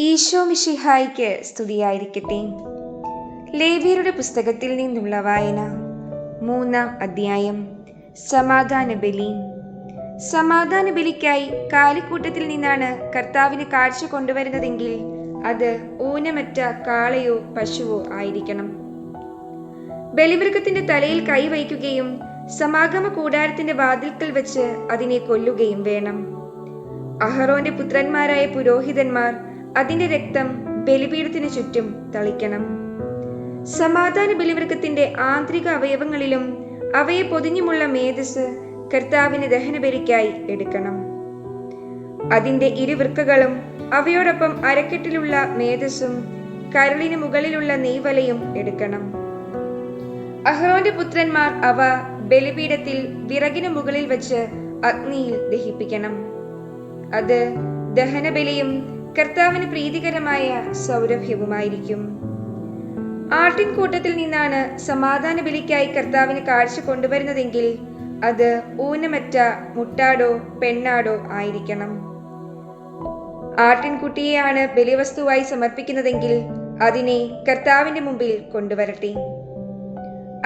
ഈശോ മിഷിഹായിക്ക് സ്തുതിയായിരിക്കട്ടെ. ലേവിയരുടെ പുസ്തകത്തിൽ നിന്നുള്ള വായന മൂന്നാം അധ്യായം സമാധാന ബലി. സമാധാന ബലിക്കായി കാലിക്കൂട്ടത്തിൽ നിന്നാണ് കർത്താവിന് കാഴ്ച കൊണ്ടുവരുന്നതെങ്കിൽ അത് ഊനമറ്റ കാളയോ പശുവോ ആയിരിക്കണം. ബലിമൃഗത്തിന്റെ തലയിൽ കൈവയ്ക്കുകയും സമാഗമ കൂടാരത്തിന്റെ വാതിൽക്കൽ വെച്ച് അതിനെ കൊല്ലുകയും വേണം. അഹറോന്റെ പുത്രന്മാരായ പുരോഹിതന്മാർ അതിന്റെ രക്തം ബലിപീഠത്തിന് ചുറ്റും തളിക്കണം. സമാധാന ബലിവൃക്കത്തിന്റെ ആന്തരിക അവയവങ്ങളിലും അവയെ പൊതിഞ്ഞുമുള്ള മേധസ് കർത്താവിന് ദഹനബലിക്കായി എടുക്കണം. അതിന്റെ ഇരുവൃക്കകളും അവയോടൊപ്പം അരക്കെട്ടിലുള്ള മേധസ്സും കരളിന് മുകളിലുള്ള നെയ്വലയും എടുക്കണം. അഹ്റോന്റെ പുത്രന്മാർ അവ ബലിപീഠത്തിൽ വിറകിന് മുകളിൽ വച്ച് അഗ്നിയിൽ ദഹിപ്പിക്കണം. അത് ദഹനബലിയും കർത്താവിന് പ്രീതികരമായ സൗരഭ്യവുമായിരിക്കും. ആട്ടിൻകൂട്ടത്തിൽ നിന്നാണ് സമാധാന ബലിക്കായി കർത്താവിന് കാഴ്ച കൊണ്ടുവരുന്നതെങ്കിൽ അത് ഊനമറ്റ മുട്ടാടോ പെണ്ണാടോ ആയിരിക്കണം. ആട്ടിൻകുട്ടിയെയാണ് ബലിവസ്തുവായി സമർപ്പിക്കുന്നതെങ്കിൽ അതിനെ കർത്താവിന്റെ മുമ്പിൽ കൊണ്ടുവരട്ടെ.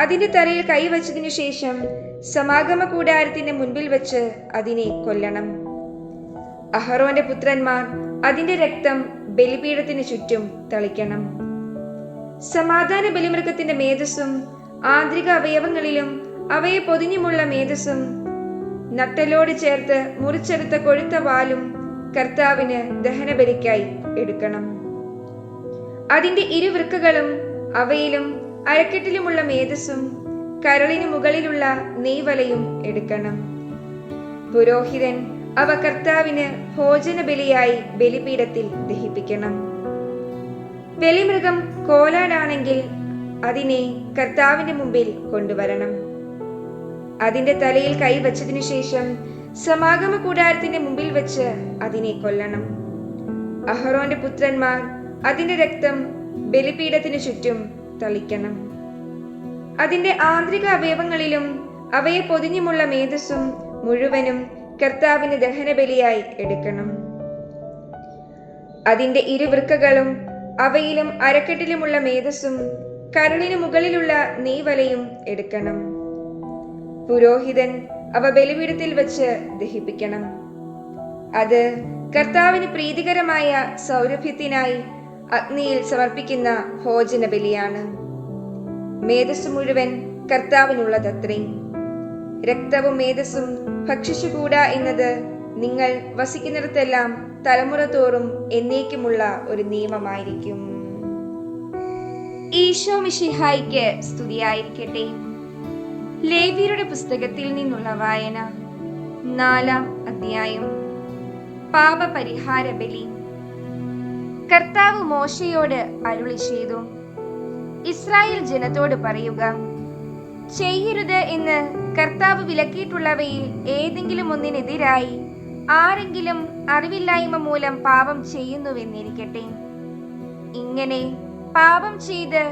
അതിന്റെ തലയിൽ കൈവച്ചതിനു ശേഷം സമാഗമ കൂടാരത്തിന്റെ മുൻപിൽ വെച്ച് അതിനെ കൊല്ലണം. അഹറോന്റെ പുത്രന്മാർ അതിന്റെ രക്തം ബലിപീഠത്തിന് ചുറ്റും തളിക്കണം. സമാധാന ബലിമൃഗത്തിന്റെ മേധസ്സും ആന്തരിക അവയവങ്ങളിലും അവയെ പൊതിഞ്ഞുമുള്ള മേധസ്സും നട്ടലോട് ചേർത്ത് മുറിച്ചെടുത്ത കൊഴുത്ത വാലും കർത്താവിന് ദഹനബലിക്കായി എടുക്കണം. അതിന്റെ ഇരുവൃക്കകളും അവയിലും അരക്കെട്ടിലുമുള്ള മേധസ്സും കരളിന് മുകളിലുള്ള നെയ്വലയും എടുക്കണം. പുരോഹിതൻ അവ കർത്താവിന് ഭോജന ബലിയായി ബലിപീഠത്തിൽ ദഹിപ്പിക്കണം. ബലിമൃഗം കോലാടാണെങ്കിൽ അതിനെ കർത്താവിന്റെ മുമ്പിൽ കൊണ്ടുവരണം. അതിന്റെ തലയിൽ കൈവച്ചതിനു ശേഷം സമാഗമ കൂടാരത്തിന്റെ മുമ്പിൽ വെച്ച് അതിനെ കൊല്ലണം. അഹറോന്റെ പുത്രന്മാർ അതിന്റെ രക്തം ബലിപീഠത്തിനു ചുറ്റും തളിക്കണം. അതിന്റെ ആന്തരിക അവയവങ്ങളിലും അവയെ പൊതിഞ്ഞുമുള്ള മേധസ്സും മുഴുവനും കർത്താവിന് ദഹനബലിയായി എടുക്കണം. അതിന്റെ ഇരുവൃക്കകളും അവയിലും അരക്കെട്ടിലുമുള്ള മേധസ്സും കരളിനു മുകളിലുള്ള നെയ്വലയും എടുക്കണം. പുരോഹിതൻ അവ ബലിപീഠത്തിൽ വെച്ച് ദഹിപ്പിക്കണം. അത് കർത്താവിന് പ്രീതികരമായ സൗരഭ്യത്തിനായി അഗ്നിയിൽ സമർപ്പിക്കുന്ന ഭോജന ബലിയാണ് മേധസ് മുഴുവൻ കർത്താവിനുള്ളതത്രേ. രക്തവും മേധസ്സും ഭക്ഷിച്ചുകൂടാ എന്നത് നിങ്ങൾ വസിക്കുന്നിടത്തെല്ലാം തലമുറ തോറും എന്നേക്കുമുള്ള ഒരു നിയമമായിരിക്കും. ഈശോ മിഷിഹായിക്ക് സ്തുതിയായിരിക്കട്ടെ. ലേവിയരുടെ പുസ്തകത്തിൽ നിന്നുള്ള വായന നാലാം അധ്യായം പാപപരിഹാര ബലി. കർത്താവ് മോശയോട് അരുളി ചെയ്തു. ഇസ്രായേൽ ജനത്തോട് പറയുക ചെയ്യരുത് എന്ന് കർത്താവ് വിലക്കിയിട്ടുള്ളവയിൽ ഏതെങ്കിലും ഒന്നിനെതിരായി ആരെങ്കിലും അറിവില്ലായ്മ മൂലം പാപം ചെയ്യുന്നുവെന്നിരിക്കട്ടെ. ഇങ്ങനെ പാപം ചെയ്ത്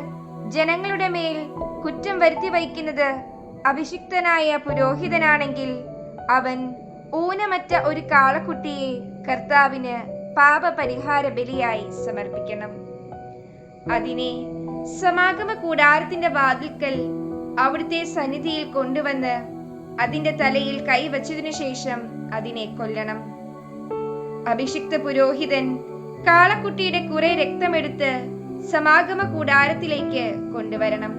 ജനങ്ങളുടെ മേൽ കുറ്റം വരുത്തി വയ്ക്കുന്നത് അഭിഷിക്തനായ പുരോഹിതനാണെങ്കിൽ അവൻ ഊനമറ്റ ഒരു കാളക്കുട്ടിയെ കർത്താവിന് പാപപരിഹാര ബലിയായി സമർപ്പിക്കണം. അതിനെ സമാഗമ കൂടാരത്തിന്റെ വാതിൽക്കൽ അവിടുത്തെ സന്നിധിയിൽ കൊണ്ടുവന്ന് അതിന്റെ തലയിൽ കൈവച്ചതിനു ശേഷം അതിനെ കൊല്ലണം. അഭിഷിക്ത പുരോഹിതൻ കാളക്കുട്ടിയുടെ കുറെ രക്തമെടുത്ത് സമാഗമ കൂടാരത്തിലേക്ക് കൊണ്ടുവരണം.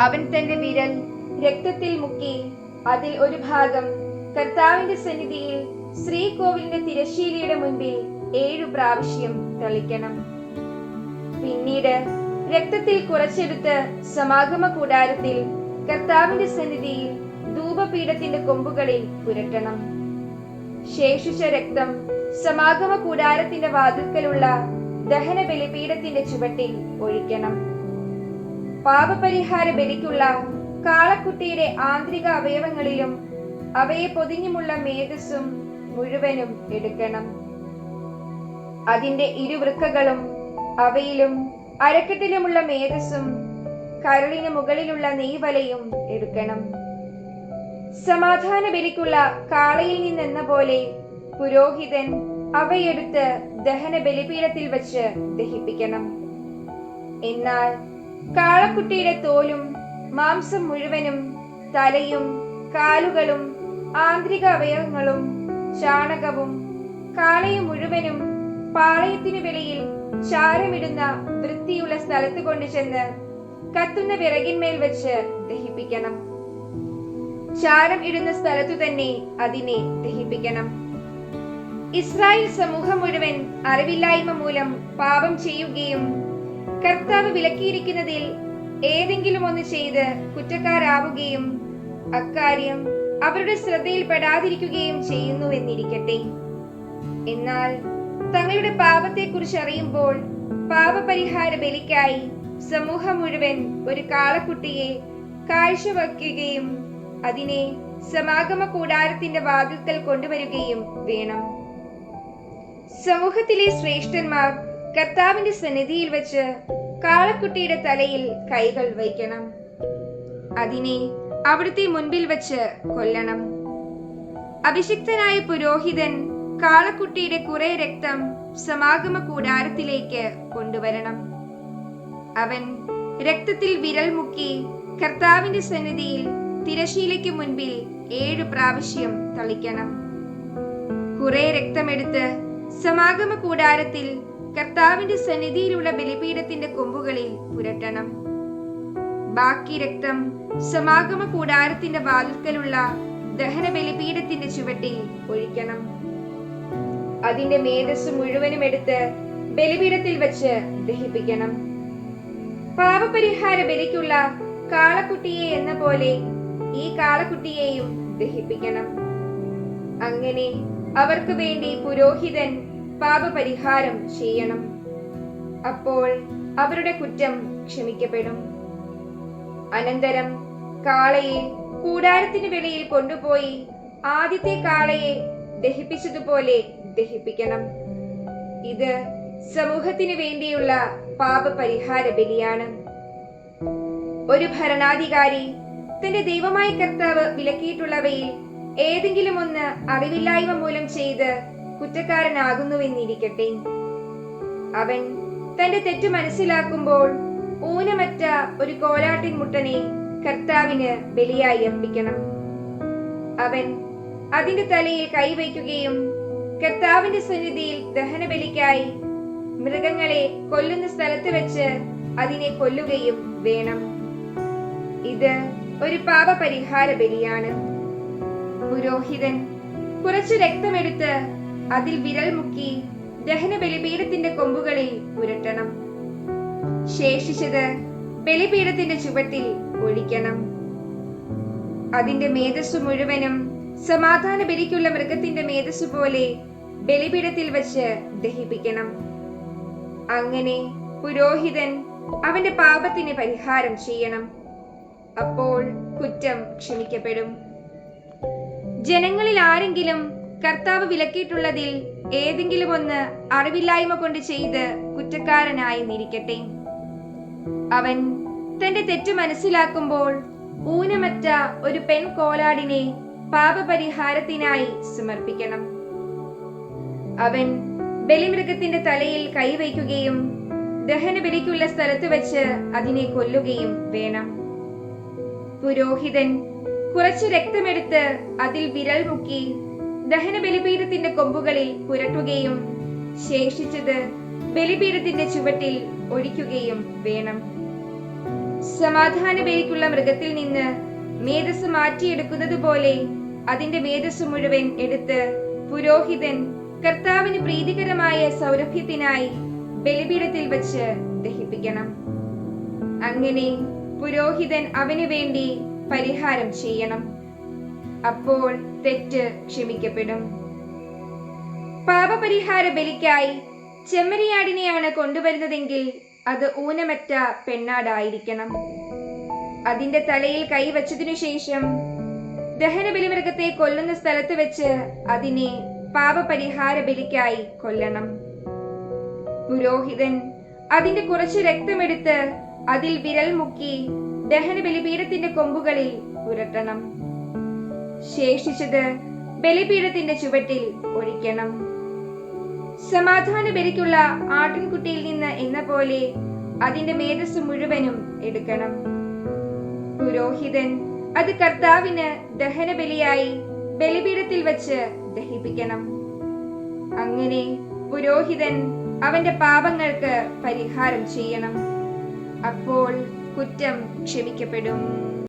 അവൻ തന്റെ വിരൽ രക്തത്തിൽ മുക്കി അതിൽ ഒരു ഭാഗം കർത്താവിന്റെ സന്നിധിയിൽ ശ്രീകോവിലിന്റെ തിരശീലയുടെ മുൻപിൽ ഏഴു പ്രാവശ്യം തളിക്കണം. പിന്നീട് രക്തത്തിൽ കുറച്ചെടുത്ത് സമാഗമ കൂടാരത്തിൽ കർത്താവിന്റെ സന്നിധിയിൽ ധൂപപീഠത്തിന്റെ കൊമ്പുകളിൽ പുരട്ടണം. ശേഷിച്ച രക്തം സമാഗമ കൂടാരത്തിന്റെ വാതിൽക്കലുള്ള ദഹന ബലിപീഠത്തിന്റെ ചുവട്ടിൽ ഒഴിക്കണം. പാപപരിഹാര ബലിക്കുള്ള കാളക്കുട്ടിയുടെ ആന്തരിക അവയവങ്ങളിലും അവയെ പൊതിഞ്ഞുമുള്ള മേധസ്സും മുഴുവനും എടുക്കണം. അതിന്റെ ഇരുവൃക്കകളും അവയിലും അരക്കെട്ടിലുമുള്ള മേധസ്സും കരളിന് മുകളിലുള്ള നെയ്വലയും എടുക്കണം. സമാധാന ബലിക്കുള്ള കാളയിൽ നിന്നെന്ന പോലെ പുരോഹിതൻ അവയെടുത്ത് ദഹന ബലിപീഠത്തിൽ വച്ച് ദഹിപ്പിക്കണം. എന്നാൽ കാളക്കുട്ടിയുടെ തോലും മാംസം മുഴുവനും തലയും കാലുകളും ആന്തരിക അവയവങ്ങളും ചാണകവും കാളയും മുഴുവനും പാളയത്തിനു വെളിയിൽ ചാരമിടുന്ന വൃത്തിയുള്ള സ്ഥലത്ത് കൊണ്ടുചെന്ന് കത്തുന്ന വിറകിന്മേൽ വെച്ച് ദഹിപ്പിക്കണം. ചാരം ഇടുന്ന സ്ഥലത്തു തന്നെ അതിനെ ദഹിപ്പിക്കണം. ഇസ്രായേൽ സമൂഹം മുഴുവൻ അറിവില്ലായ്മ മൂലം പാപം ചെയ്യുകയും കർത്താവ് വിലക്കിയിരിക്കുന്നതിൽ ഏതെങ്കിലും ഒന്ന് ചെയ്ത് കുറ്റക്കാരാവുകയും അക്കാര്യം അവരുടെ ശ്രദ്ധയിൽപ്പെടാതിരിക്കുകയും ചെയ്യുന്നു എന്നിരിക്കട്ടെ. എന്നാൽ തങ്ങളുടെ പാപത്തെക്കുറിച്ച് അറിയുമ്പോൾ പാപപരിഹാര ബലിക്കായി സമൂഹം മുഴുവൻ ഒരു കാളക്കുട്ടിയെ കാഴ്ചവെക്കുകയും അതിനെ സമാഗമ കൂടാരത്തിന്റെ വാതിൽക്കൽ കൊണ്ടുവരികയും വേണം. സമൂഹത്തിലെ ശ്രേഷ്ഠന്മാർ കർത്താവിന്റെ സന്നിധിയിൽ വെച്ച് കാളക്കുട്ടിയുടെ തലയിൽ കൈകൾ വയ്ക്കണം. അതിനെ അവിടുത്തെ മുൻപിൽ വെച്ച് കൊല്ലണം. അഭിഷിക്തനായ പുരോഹിതൻ കാളക്കുട്ടിയുടെ കുറെ രക്തം സമാഗമ കൂടാരത്തിലേക്ക് കൊണ്ടുവരണം. അവൻ രക്തത്തിൽ വിരൽ മുക്കി കർത്താവിന്റെ സന്നിധിയിൽ തിരശീലയ്ക്ക് മുൻപിൽ ഏഴു പ്രാവശ്യം തളിക്കണം. കുറെ രക്തമെടുത്ത് സമാഗമ കൂടാരത്തിൽ കർത്താവിന്റെ സന്നിധിയിലുള്ള ബലിപീഠത്തിന്റെ കൊമ്പുകളിൽ പുരട്ടണം. ബാക്കി രക്തം സമാഗമ കൂടാരത്തിന്റെ വാതിൽക്കലുള്ള ദഹന ബലിപീഠത്തിന്റെ ചുവട്ടിൽ ഒഴിക്കണം. അതിന്റെ മേധസ് മുഴുവനും എടുത്ത് ബലിപീഠത്തിൽ വെച്ച് ദഹിപ്പിക്കണം. പാപപരിഹാര ബലിക്കുള്ള കാളക്കുട്ടിയെ എന്ന പോലെ ഈ കാളക്കുട്ടിയെയും ദഹിപ്പിക്കണം. അങ്ങനെ അവർക്ക് വേണ്ടി പുരോഹിതൻ പാപപരിഹാരം ചെയ്യണം. അപ്പോൾ അവരുടെ കുറ്റം ക്ഷമിക്കപ്പെടും. അനന്തരം കാളയെ കൂടാരത്തിന് വെളിയിൽ കൊണ്ടുപോയി ആദ്യത്തെ കാളയെ ദഹിപ്പിച്ചതുപോലെ ദഹിപ്പിക്കണം. ഇത് സമൂഹത്തിന് വേണ്ടിയുള്ള പാപപരിഹാര ബലിയാണ്. ഒരു ഭരണാധികാരി തന്റെ ദൈവമായ കർത്താവ് വിലക്കിയിട്ടുള്ളവയിൽ ഏതെങ്കിലും ഒന്ന് അറിവില്ലായ്മ മൂലം ചെയ്ത് കുറ്റക്കാരനാകുന്നുവെന്നിരിക്കട്ടെ. അവൻ തന്റെ തെറ്റ് മനസ്സിലാക്കുമ്പോൾ ഊനമറ്റ ഒരു കോലാട്ടിൻ മുട്ടനെ കർത്താവിന് ബലിയായി അർപ്പിക്കണം. അവൻ അതിന്റെ തലയിൽ കൈവയ്ക്കുകയും കർത്താവിന്റെ സന്നിധിയിൽ ദഹനബലിക്കായി മൃഗങ്ങളെ കൊല്ലുന്ന സ്ഥലത്ത് വെച്ച് അതിനെ കൊല്ലുകയും വേണം. ഇത് ഒരു പാപപരിഹാര ബലിയാണ്. പുരോഹിതൻ കുറച്ച് രക്തമെടുത്ത് അതിൽ വിരൽ മുക്കി ദഹന ബലിപീഠത്തിന്റെ കൊമ്പുകളിൽ പുരട്ടണം ശേഷിച്ചത് ബലിപീഠത്തിന്റെ ചുവട്ടിൽ ഒഴിക്കണം. അതിന്റെ മേധസ്സു മുഴുവനും സമാധാന ബലിക്കുള്ള മൃഗത്തിന്റെ മേധസ്സു പോലെ ബലിപീഠത്തിൽ വച്ച് ദഹിപ്പിക്കണം. അങ്ങനെ പുരോഹിതൻ അവന്റെ പാപത്തിന് പരിഹാരം ചെയ്യണം. അപ്പോൾ കുറ്റം ക്ഷമിക്കപ്പെടും. ജനങ്ങളിൽ ആരെങ്കിലും കർത്താവ് വിലക്കിയിട്ടുള്ളതിൽ ഏതെങ്കിലും ഒന്ന് അറിവില്ലായ്മ കൊണ്ട് ചെയ്ത് കുറ്റക്കാരനായി നിരിക്കട്ടെ. അവൻ തന്റെ തെറ്റ് മനസ്സിലാക്കുമ്പോൾ ഊനമറ്റ ഒരു പെൺ കോലാടിനെ പാപപരിഹാരത്തിനായി സമർപ്പിക്കണം. അവൻ ബലിമൃഗത്തിന്റെ തലയിൽ കൈവയ്ക്കുകയും ദഹനബലിക്കുള്ള സ്ഥലത്ത് വെച്ച് അതിനെ കൊല്ലുകയും വേണം. പുരോഹിതൻ കുറച്ച് രക്തമെടുത്ത് അതിൽ വിരൽ മുക്കി ദഹന ബലിപീഠത്തിന്റെ കൊമ്പുകളിൽ പുരട്ടുകയും ശേഷിച്ചത് ബലിപീഠത്തിന്റെ ചുവട്ടിൽ ഒഴിക്കുകയും വേണം. സമാധാന ബലിക്കുള്ള മൃഗത്തിൽ നിന്ന് മേധസ് മാറ്റിയെടുക്കുന്നത് പോലെ അതിന്റെ മേധസ് മുഴുവൻ എടുത്ത് പുരോഹിതൻ കർത്താവിന് പ്രീതികരമായ സൗരഭ്യത്തിനായി ബലിപീഠത്തിൽ വെച്ച് ദഹിപ്പിക്കണം. അങ്ങനെ പുരോഹിതൻ അവന് വേണ്ടി പരിഹാരം ചെയ്യണം. അപ്പോൾ തെറ്റ് ക്ഷമിക്കപ്പെടും. പാപപരിഹാര ബലിക്കായി ചെമ്മരിയാടിനെയാണ് കൊണ്ടുവരുന്നതെങ്കിൽ അത് ഊനമറ്റ പെണ്ണാടായിരിക്കണം. അതിന്റെ തലയിൽ കൈവച്ചതിനു ശേഷം ദഹന ബലിമൃഗത്തെ കൊല്ലുന്ന സ്ഥലത്ത് വെച്ച് അതിനെ പാപപരിഹാര ബലിക്കായി കൊല്ലണം. പുരോഹിതൻ അതിന്റെ കുറച്ച് രക്തമെടുത്ത് അതിൽ വിരൽ മുക്കി ദഹന ബലിപീഠത്തിന്റെ കൊമ്പുകളിൽ പുരട്ടണം ശേഷിച്ചത് ബലിപീഠത്തിന്റെ ചുവട്ടിൽ ഒഴിക്കണം. സമാധാന ബലിക്കുള്ള ആട്ടിൻകുട്ടിയിൽ നിന്ന് എന്ന പോലെ അതിന്റെ മേധസ് മുഴുവനും എടുക്കണം. പുരോഹിതൻ അത് കർത്താവിന് ദഹനബലിയായി ബലിപീഠത്തിൽ വച്ച് ദഹിപ്പിക്കണം. അങ്ങനെ പുരോഹിതൻ അവന്റെ പാപങ്ങൾക്ക് പരിഹാരം ചെയ്യണം. അപ്പോൾ കുറ്റം ക്ഷമിക്കപ്പെടും.